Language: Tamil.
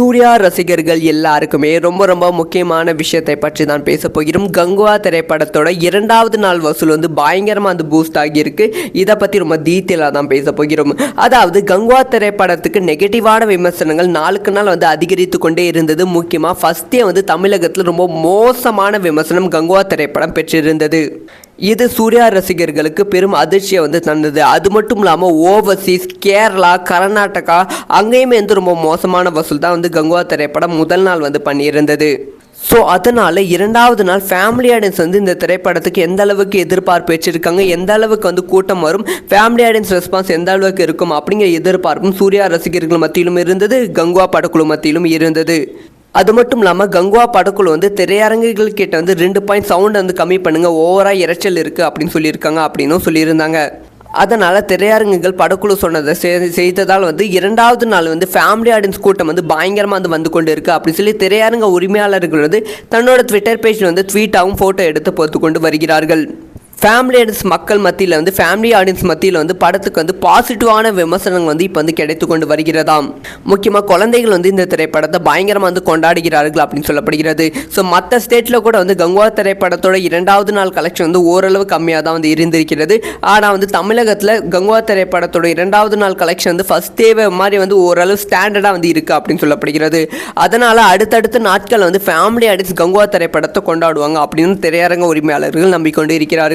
சூர்யா ரசிகர்கள் எல்லாருக்குமே ரொம்ப ரொம்ப முக்கியமான விஷயத்தை பற்றி தான் பேச போகிறோம். கங்குவா திரைப்படத்தோட இரண்டாவது நாள் வசூல் வந்து பயங்கரமாக வந்து பூஸ்ட் ஆகியிருக்கு. இதை பற்றி ரொம்ப டீட்டெயிலாக தான் பேச போகிறோம். அதாவது கங்குவா திரைப்படத்துக்கு நெகட்டிவான விமர்சனங்கள் நாளுக்கு நாள் வந்து அதிகரித்து கொண்டே இருந்தது. முக்கியமாக ஃபஸ்ட்டே வந்து தமிழகத்தில் ரொம்ப மோசமான விமர்சனம் கங்குவா திரைப்படம் பெற்றிருந்தது. இது சூர்யா ரசிகர்களுக்கு பெரும் அதிர்ச்சியை வந்து தந்தது. அது மட்டும் இல்லாமல் ஓவர்சீஸ் கேரளா கர்நாடகா அங்கேயுமே வந்து ரொம்ப மோசமான வசூல் தான் வந்து கங்குவா திரைப்படம் முதல் நாள் வந்து பண்ணியிருந்தது. ஸோ அதனால் இரண்டாவது நாள் ஃபேமிலி ஆடியன்ஸ் வந்து இந்த திரைப்படத்துக்கு எந்த அளவுக்கு எதிர்பார்ப்பு வச்சுருக்காங்க எந்த அளவுக்கு வந்து கூட்டம் வரும் ஃபேமிலி ஆடியன்ஸ் ரெஸ்பான்ஸ் எந்த அளவுக்கு இருக்கும் அப்படிங்கிற எதிர்பார்ப்பும் சூர்யா ரசிகர்கள் மத்தியிலும் இருந்தது கங்குவா படக்குழு மத்தியிலும் இருந்தது. அது மட்டும் இல்லாமல் கங்குவா படக்குழு வந்து திரையரங்குகள் கிட்ட வந்து ரெண்டு பாயிண்ட் சவுண்ட் வந்து கம்மி பண்ணுங்கள் ஓவராக இரைச்சல் இருக்குது அப்படின்னு சொல்லியிருக்காங்க அப்படின்னும் சொல்லியிருந்தாங்க. அதனால் திரையரங்குகள் படக்குழு சொன்னதை செய்ததால் வந்து இரண்டாவது நாள் வந்து ஃபேமிலி ஆடியன்ஸ் கூட்டம் வந்து பயங்கரமாக வந்து வந்து கொண்டு இருக்கு அப்படின்னு சொல்லி திரையரங்க உரிமையாளர்கள் வந்து தன்னோட ட்விட்டர் பேஜில் வந்து ட்வீட்டாகவும் ஃபோட்டோ எடுத்து போட்டு கொண்டு வருகிறார்கள். ஃபேமிலி ஆடியன்ஸ் மக்கள் மத்தியில் வந்து ஃபேமிலி ஆடியன்ஸ் மத்தியில் வந்து படத்துக்கு வந்து பாசிட்டிவான விமர்சனங்கள் வந்து இப்போ வந்து கிடைத்து கொண்டு வருகிறதாம். முக்கியமாக குழந்தைகள் வந்து இந்த திரைப்படத்தை பயங்கரமாக வந்து கொண்டாடுகிறார்கள் அப்படின்னு சொல்லப்படுகிறது. ஸோ மற்ற ஸ்டேட்டில் கூட வந்து கங்குவா திரைப்படத்தோட இரண்டாவது நாள் கலெக்ஷன் வந்து ஓரளவு கம்மியாக தான் வந்து இருந்திருக்கிறது. ஆனால் வந்து தமிழகத்தில் கங்குவா திரைப்படத்தோட இரண்டாவது நாள் கலெக்ஷன் வந்து ஃபஸ்ட் தேவை மாதிரி வந்து ஓரளவு ஸ்டாண்டர்டாக வந்து இருக்குது அப்படின்னு சொல்லப்படுகிறது. அதனால் அடுத்தடுத்த நாட்கள் வந்து ஃபேமிலி ஆடியன்ஸ் கங்குவா திரைப்படத்தை கொண்டாடுவாங்க அப்படின்னு திரையரங்க உரிமையாளர்கள் நம்பிக்கொண்டு இருக்கிறார்கள்.